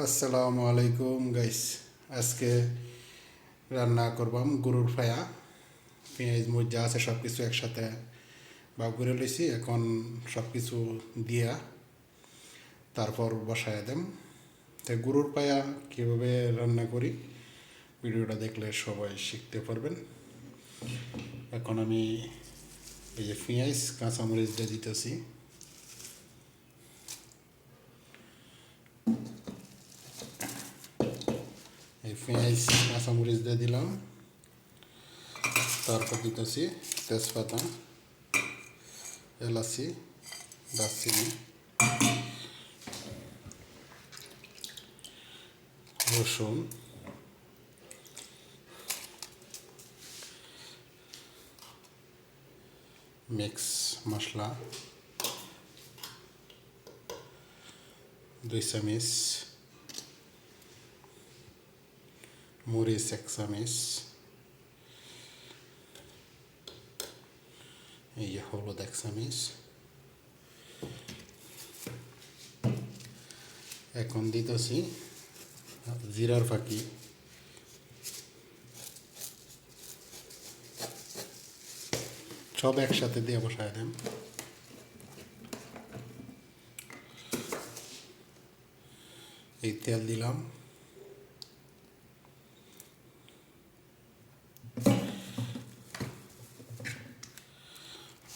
আসসালামু আলাইকুম গাইস আজকে রান্না করবাম গরুর ফায়া পেঁয়াজ যা আছে সব কিছু একসাথে বাব করে লইছি। এখন সব কিছু দিয়া তারপর বসায় দেম। তাই গরুর পায়া কীভাবে রান্না করি, ভিডিওটা দেখলে সবাই শিখতে পারবেন। এখন আমি এই যে পেঁয়াজ, কাঁচামরিচ দিয়ে দিতেছি। পেঁয়াজ কাঁচামরিচ দিয়ে দিলাম। তারপর দিতেছি তেজপাতা এলাচি দারচিনি রসুন মিক্স মশলা দুই চামিচ মরিচ এক চামিচ এই যে হলুদ এক চামিচ এখন দিতেছি জিরার ফাঁকি সব একসাথে দিয়ে বসায় দেন এই তেল দিলাম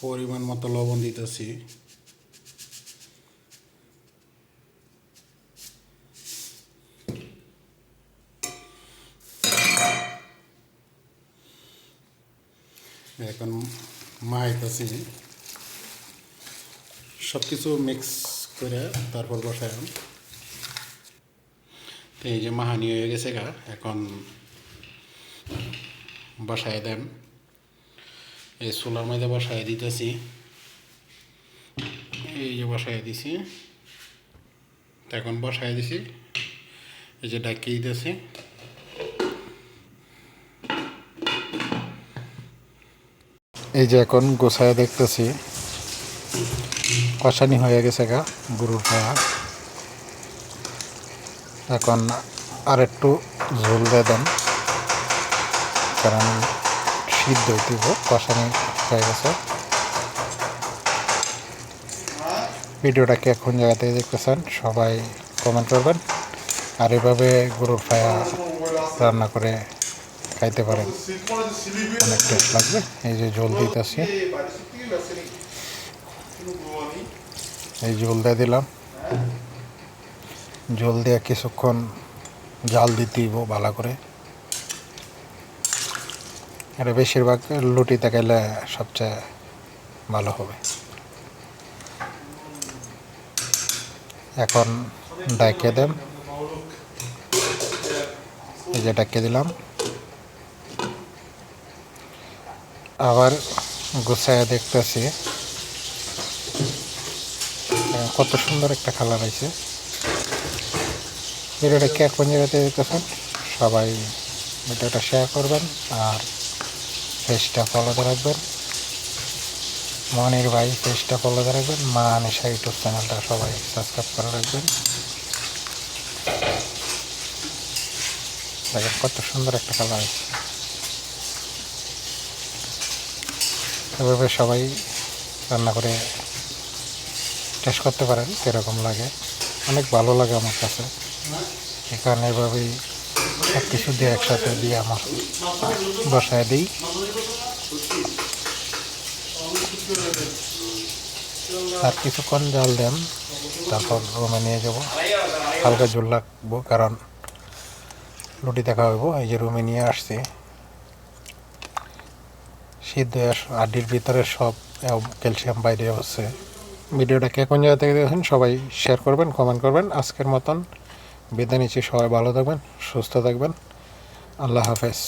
পরিমাণ মতো লবণ দিতেছি। এখন মাহাইতেছি সব কিছু মিক্স করে তারপর তো এই যে মাহানি হয়ে গেছে গা, এখন বসায় দেন। এই সোলার মধ্যে বসায় দিতেছি। এই যে বসায় দিছি। এখন বসায় দিছি। এই যে ডাকিয়ে দিতেছি। এই যে এখন গোছায় দেখতেছি। কষানি হয়ে গেছে গা, গরুর পায়া এখন আর একটু ঝোল দিয়ে দেন। কারণ সিদ্ধ হইতেব কষানি হয়ে গেছে। ভিডিওটাকে এখন জায়গা থেকে দেখতেছেন, সবাই কমেন্ট করবেন। আর এভাবে গরুর ফায়া রান্না করে খাইতে পারেন। অনেক টেস্ট লাগবে, এই যে জল দিতেছি। এই জল দিয়ে দিলাম। জল দিয়ে কিছুক্ষণ জাল দিতেইব ভালো করে। আর বেশিরভাগ লুটি তাকাইলে সবচেয়ে ভালো হবে। এখন ডাকে দেন। এই যে ডাকে দিলাম। আবার গুছায় দেখতেছি। কত সুন্দর একটা কালার আছে ভিডিওটা কে কোন জায়গাতে দেখতেছেন? সবাই ভিডিওটা শেয়ার করবেন আর পেজটা ফলোতে রাখবেন মনির ভাই পেজটা ফলোতে রাখবেন মা আনিশা ইউটিউব চ্যানেলটা সবাই সাবস্ক্রাইব করে রাখবেন। দেখেন কত সুন্দর একটা কালার এভাবে সবাই রান্না করে টেস্ট করতে পারেন কীরকম লাগে। অনেক ভালো লাগে আমার কাছে। এখানে এভাবেই সব কিছু দিয়ে একসাথে দিয়ে আমার বসায় দিই। আর কিছুক্ষণ জল দেন, তারপর রুমে নিয়ে যাব। হালকা জল লাগবো, কারণ রুটি দেখা হইব, এই যে রুমে নিয়ে আসছি। সিদ্ধ আডির ভিতরে সব ক্যালসিয়াম বাইরে হচ্ছে ভিডিওটা কে কোন জায়গা থেকে দেখেন সবাই শেয়ার করবেন কমেন্ট করবেন। আজকের মতন বিদায় নিচ্ছি। সবাই ভালো থাকবেন সুস্থ থাকবেন। আল্লাহ হাফেজ।